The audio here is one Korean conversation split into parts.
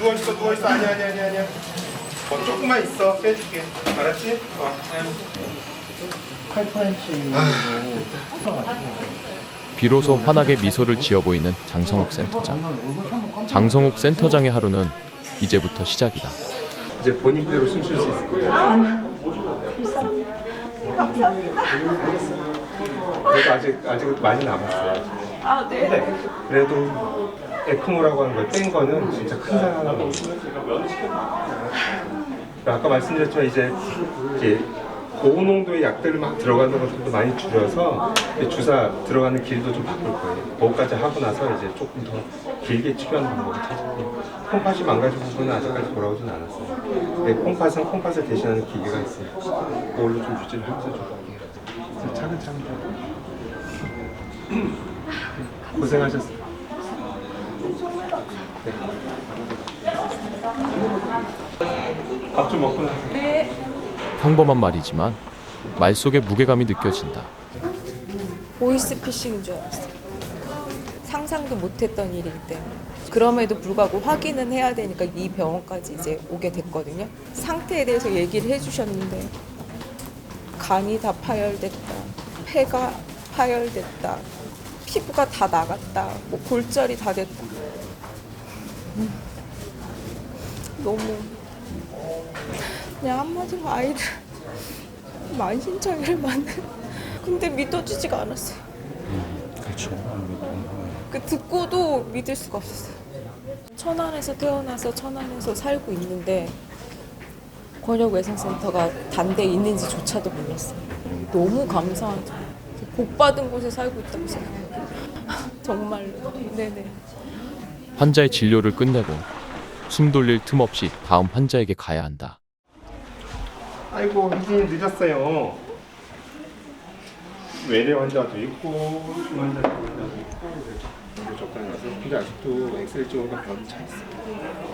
누워 있어 누워 있어 아니야 아니야 아니야 아니야. 어 조금만 있어 빼줄게. 알았지? 어. 비로소 환하게 미소를 지어 보이는 장성욱 센터장. 장성욱 센터장의 하루는 이제부터 시작이다. 이제 본인대로 숨쉴 수 있을 거예요. 그래도 아직 아직 많이 남았어요. 아, 네. 네. 그래도 에크모라고 하는 걸뺀 거는 진짜 큰 사랑이에요. 아까 말씀드렸지만 이제 이제 고농도의 약들을 막 들어가는 것들도 많이 줄여서 주사 들어가는 길도 좀 바꿀 거예요. 그거까지 하고 나서 이제 조금 더 길게 치료하는 방법을 찾을게요. 콩팥이 망가진 부분은 아직까지 돌아오진 않았어요. 네, 콩팥은 콩팥을 대신하는 기계가 있으니까 그걸로 좀 유지를 하면서 좀 차근차근 고생하셨어요. 밥 좀 먹고 나서. 평범한 말이지만 말 속에 무게감이 느껴진다. 보이스피싱인 줄 알았어요. 상상도 못했던 일인데 그럼에도 불구하고 확인은 해야 되니까 이 병원까지 이제 오게 됐거든요. 상태에 대해서 얘기를 해주셨는데 간이 다 파열됐다, 폐가 파열됐다, 피부가 다 나갔다, 뭐 골절이 다 됐다. 음. 너무 그냥 한마디로 아이를 만신창이를 만든 근데 믿어지지가 않았어요. 그렇죠. 그 듣고도 믿을 수가 없었어요. 천안에서 태어나서 천안에서 살고 있는데 권역 외상센터가 단대에 있는지조차도 몰랐어요. 너무 감사하죠. 복 받은 곳에 살고 있다고 생각해요. 정말로. 네네. 환자의 진료를 끝내고 숨 돌릴 틈 없이 다음 환자에게 가야 한다. 아이고 희진이 늦었어요. 외래 환자도 있고 중 환자도 있고 그래서 적당히 와서 근데 아직도 엑스레이 찍어보니까 병이 차 있어.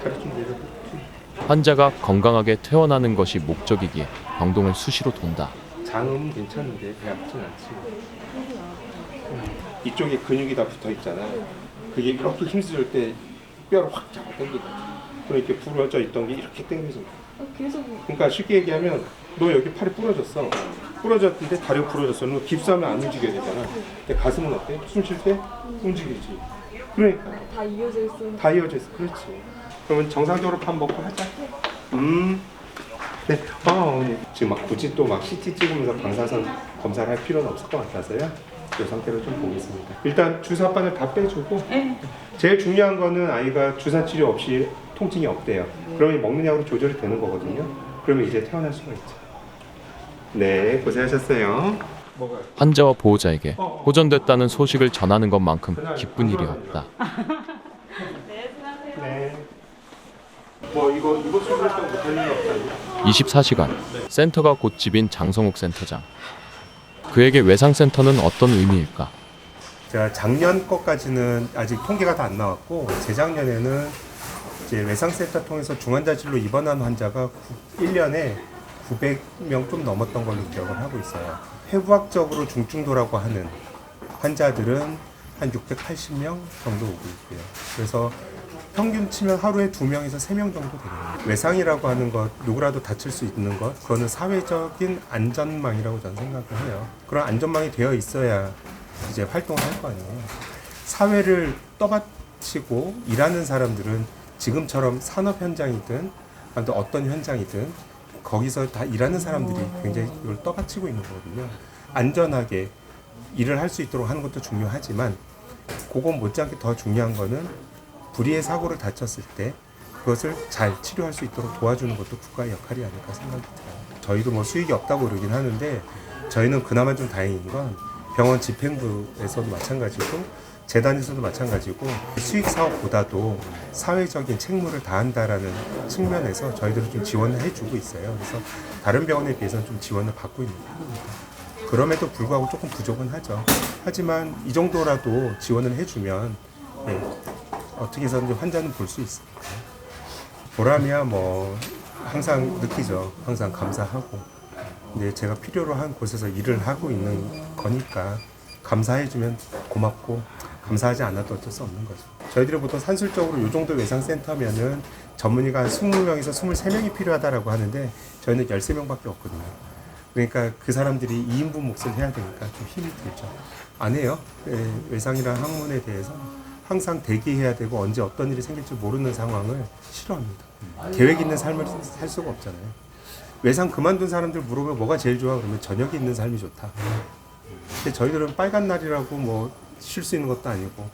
가르쳐 좀 내려. 환자가 건강하게 퇴원하는 것이 목적이기에 병동을 수시로 돈다. 장음은 괜찮은데 배 아프진 않지. 음, 이쪽에 근육이 다 붙어 있잖아. 그게 이렇게 힘쓸 때 뼈를 확 잡아 당기거든. 그럼 이렇게 부러져 있던 게 이렇게 당겨서. 그러니까 쉽게 얘기하면 너 여기 팔이 부러졌어. 부러졌는데 다리가 부러졌어. 너 깁스하면 안 움직여야 되잖아. 근데 가슴은 어때? 숨 쉴 때 움직이지. 그러니까 다 이어져 있어. 다 이어져 있어. 그렇지. 그러면 정상적으로 밥 먹고 하자. 음. 네. 아, 어머니. 지금 막 굳이 또 막 CT 찍으면서 방사선 검사를 할 필요는 없을 것 같아서요. 이 상태로 좀 보겠습니다. 일단 주사바늘 다 빼주고. 제일 중요한 거는 아이가 주사 치료 없이 통증이 없대요. 그러면 먹는 약으로 조절이 되는 거거든요. 그러면 이제 태어날 수가 있죠. 네, 고생하셨어요. 환자와 보호자에게 호전됐다는 소식을 전하는 것만큼 기쁜 일이 없다. 네. 뭐 이거 이거 수술했다고 못할 일은 없다니. 24시간 센터가 곧 집인 장성욱 센터장. 그에게 외상센터는 어떤 의미일까? 제가 작년 거까지는 아직 통계가 다 안 나왔고 재작년에는 이제 외상센터 통해서 중환자실로 입원한 환자가 1년에 900명 좀 넘었던 걸로 기억을 하고 있어요. 해부학적으로 중증도라고 하는 환자들은 한 680명 정도 오고 있고요. 그래서 평균 치면 하루에 2명에서 3명 정도 되거든요. 외상이라고 하는 것, 누구라도 다칠 수 있는 것, 그거는 사회적인 안전망이라고 저는 생각을 해요. 그런 안전망이 되어 있어야 이제 활동을 할 거 아니에요. 사회를 떠받치고 일하는 사람들은 지금처럼 산업 현장이든 아무튼 어떤 현장이든 거기서 다 일하는 사람들이 굉장히 이걸 떠받치고 있는 거거든요. 안전하게 일을 할 수 있도록 하는 것도 중요하지만 그건 못지않게 더 중요한 거는 불의의 사고를 다쳤을 때 그것을 잘 치료할 수 있도록 도와주는 것도 국가의 역할이 아닐까 생각이 들어요. 저희도 뭐 수익이 없다고 그러긴 하는데 저희는 그나마 좀 다행인 건 병원 집행부에서도 마찬가지고 재단에서도 마찬가지고 수익 사업보다도 사회적인 책무를 다한다라는 측면에서 저희들은 좀 지원을 해주고 있어요. 그래서 다른 병원에 비해서는 좀 지원을 받고 있는 편입니다. 그럼에도 불구하고 조금 부족은 하죠. 하지만 이 정도라도 지원을 해주면 예, 어떻게 해서든지 환자는 볼 수 있으니까 보람이야 뭐 항상 느끼죠. 항상 감사하고 근데 제가 필요로 한 곳에서 일을 하고 있는 거니까 감사해주면 고맙고 감사하지 않아도 어쩔 수 없는 거죠. 저희들이 보통 산술적으로 이 정도 외상센터면은 전문의가 한 20명에서 23명이 필요하다라고 하는데 저희는 13명밖에 없거든요. 그러니까 그 사람들이 2인분 몫을 해야 되니까 좀 힘이 들죠. 안 해요. 예, 외상이랑 학문에 대해서 항상 대기해야 되고 언제 어떤 일이 생길지 모르는 상황을 싫어합니다. 계획 있는 삶을 살 수가 없잖아요. 외상 그만둔 사람들 물어보면 뭐가 제일 좋아? 그러면 저녁에 있는 삶이 좋다. 근데 저희들은 빨간 날이라고 뭐 쉴 수 있는 것도 아니고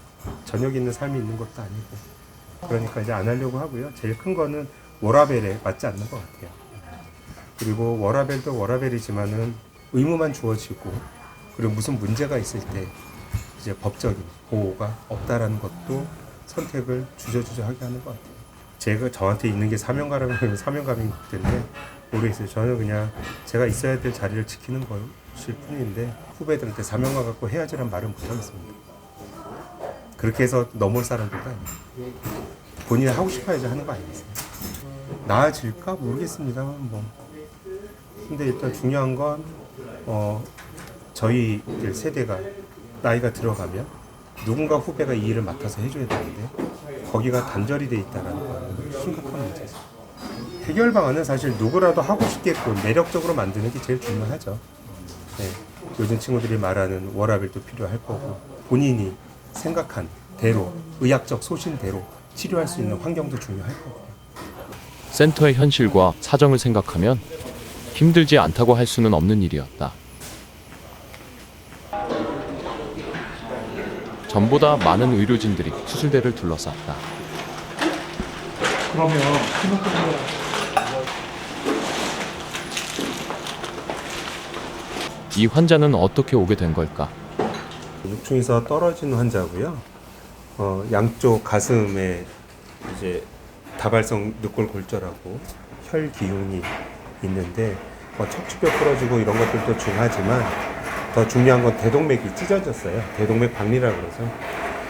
저녁에 있는 삶이 있는 것도 아니고 그러니까 이제 안 하려고 하고요. 제일 큰 거는 워라벨에 맞지 않는 것 같아요. 그리고 워라벨도 워라벨이지만은 의무만 주어지고 그리고 무슨 문제가 있을 때 이제 법적인 보호가 없다라는 것도 선택을 주저주저하게 하는 것 같아요. 제가 저한테 있는 게 사명감이라면 사명감인 텐데 모르겠어요. 저는 그냥 제가 있어야 될 자리를 지키는 것일 뿐인데 후배들한테 사명감 갖고 해야지란 말은 못하겠습니다. 그렇게 해서 넘을 사람들도 아니에요. 본인이 하고 싶어야지 하는 거 아니겠어요? 나아질까 모르겠습니다만 뭐. 근데 일단 중요한 건 어, 저희들 세대가 나이가 들어가면 누군가 후배가 이 일을 맡아서 해줘야 되는데 거기가 단절이 돼 있다는 건 심각한 문제죠. 해결 방안은 사실 누구라도 하고 싶게끔 매력적으로 만드는 게 제일 중요하죠. 네. 요즘 친구들이 말하는 워라벨도 필요할 거고 본인이 생각한 대로 의학적 소신대로 치료할 수 있는 환경도 중요할 거고 센터의 현실과 사정을 생각하면 힘들지 않다고 할 수는 없는 일이었다. 전보다 많은 의료진들이 수술대를 둘러쌌다. 이 환자는 어떻게 오게 된 걸까? 육중에서 떨어진 환자고요. 어, 양쪽 가슴에 이제 다발성 늑골 골절하고 혈 기흉이 있는데 뭐 척추뼈 부러지고 이런 것들도 중하지만 더 중요한 건 대동맥이 찢어졌어요. 대동맥 박리라 그래서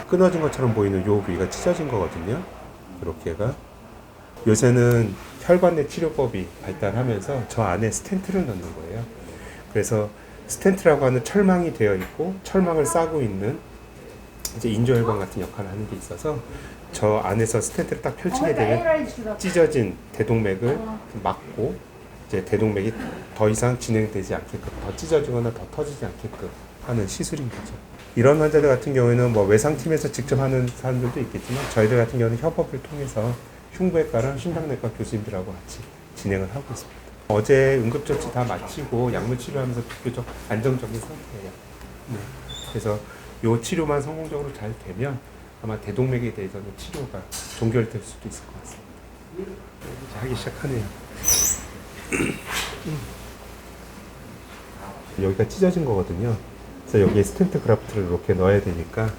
끊어진 것처럼 보이는 요 부위가 찢어진 거거든요. 이렇게가 요새는 혈관 내 치료법이 발달하면서 저 안에 스텐트를 넣는 거예요. 그래서 스텐트라고 하는 철망이 되어 있고 철망을 싸고 있는 이제 인조혈관 같은 역할을 하는 게 있어서 저 안에서 스텐트를 딱 펼치게 되면 찢어진 대동맥을 막고 이제 대동맥이 더 이상 진행되지 않게끔 더 찢어지거나 더 터지지 않게끔 하는 시술인 거죠. 이런 환자들 같은 경우에는 뭐 외상팀에서 직접 하는 사람들도 있겠지만 저희들 같은 경우는 협업을 통해서 흉부외과랑 심장내과 교수님들하고 같이 진행을 하고 있습니다. 어제 응급조치 다 마치고 약물 치료하면서 비교적 안정적인 상태예요. 네. 그래서 요 치료만 성공적으로 잘 되면 아마 대동맥에 대해서는 치료가 종결될 수도 있을 것 같습니다. 이제 하기 시작하네요. 여기가 찢어진 거거든요. 그래서 여기에 스텐트 그라프트를 이렇게 넣어야 되니까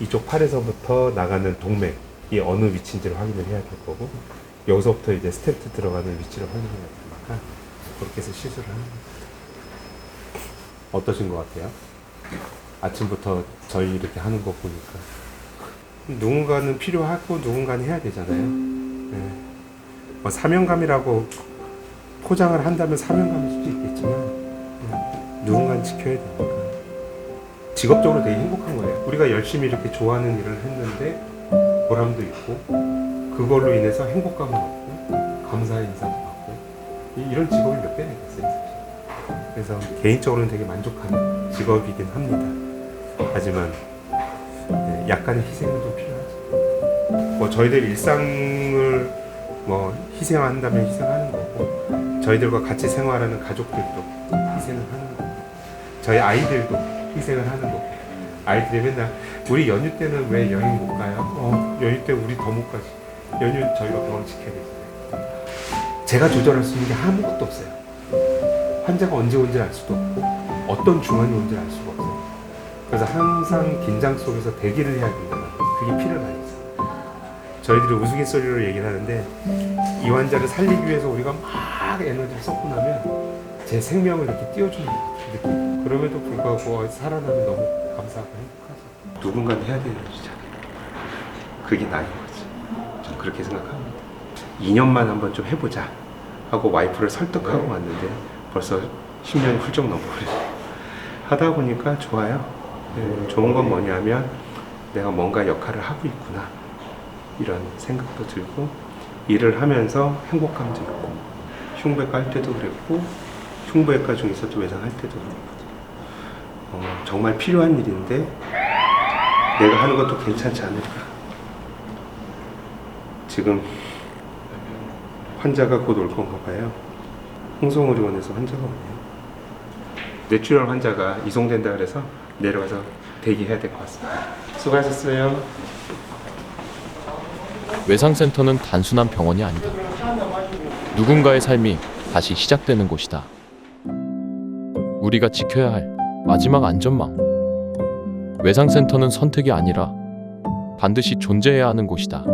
이쪽 팔에서부터 나가는 동맥이 어느 위치인지를 확인을 해야 될 거고 여기서부터 이제 스텐트 들어가는 위치를 확인해야 되니까 그렇게 해서 시술을 하는 겁니다. 어떠신 것 같아요? 아침부터 저희 이렇게 하는 거 보니까 누군가는 필요하고 누군가는 해야 되잖아요. 네. 뭐 사명감이라고 포장을 한다면 사명감일 수도 있겠지만 네. 누군가는 지켜야 되니까 직업적으로 되게 행복한 거예요. 우리가 열심히 이렇게 좋아하는 일을 했는데 보람도 있고 그걸로 인해서 행복감을 얻고 감사의 인사도 받고 이- 이런 직업이 몇 개나 있겠어요. 그래서 개인적으로는 되게 만족하는 직업이긴 합니다. 하지만 네, 약간의 희생은 좀 필요하죠. 뭐 저희들 일상을 뭐 희생한다면 희생하는 거고 저희들과 같이 생활하는 가족들도 희생을 하는 거고 저희 아이들도 희생을 하는 거고 아이들이 맨날 우리 연휴 때는 왜 여행 못 가요? 어, 연휴 때 우리 더 못 가지. 연휴 저희가 병원 지켜야 되잖아요. 제가 조절할 수 있는 게 아무것도 없어요. 환자가 언제 온지 알 수도 없고 어떤 중환이 온지 알 수가 없어요. 그래서 항상 긴장 속에서 대기를 해야 된다는 그게 필요를 많이. 저희들이 우스갯소리로 얘기를 하는데 이 환자를 살리기 위해서 우리가 막 에너지를 쏟고 나면 제 생명을 이렇게 띄워주는 느낌. 그럼에도 불구하고 살아나면 너무 감사하고 행복하죠. 누군가는 해야 되는 일이잖아요. 그게 나인 거지. 좀 그렇게 생각합니다. 2년만 한번 좀 해보자 하고 와이프를 설득하고 왔는데 벌써 10년이 훌쩍 넘어버렸어요. 하다 보니까 좋아요. 네, 좋은 건 뭐냐면 내가 뭔가 역할을 하고 있구나 이런 생각도 들고 일을 하면서 행복감도 있고 흉부외과 할 때도 그랬고 흉부외과 중에서도 외상 할 때도 그랬거든요. 어, 정말 필요한 일인데 내가 하는 것도 괜찮지 않을까. 지금 환자가 곧 올 건가 봐요. 홍성의료원에서 환자가 오네요. 뇌출혈 환자가 이송된다 그래서 내려가서 대기해야 될 것 같습니다. 수고하셨어요. 외상센터는 단순한 병원이 아니다. 누군가의 삶이 다시 시작되는 곳이다. 우리가 지켜야 할 마지막 안전망. 외상센터는 선택이 아니라 반드시 존재해야 하는 곳이다.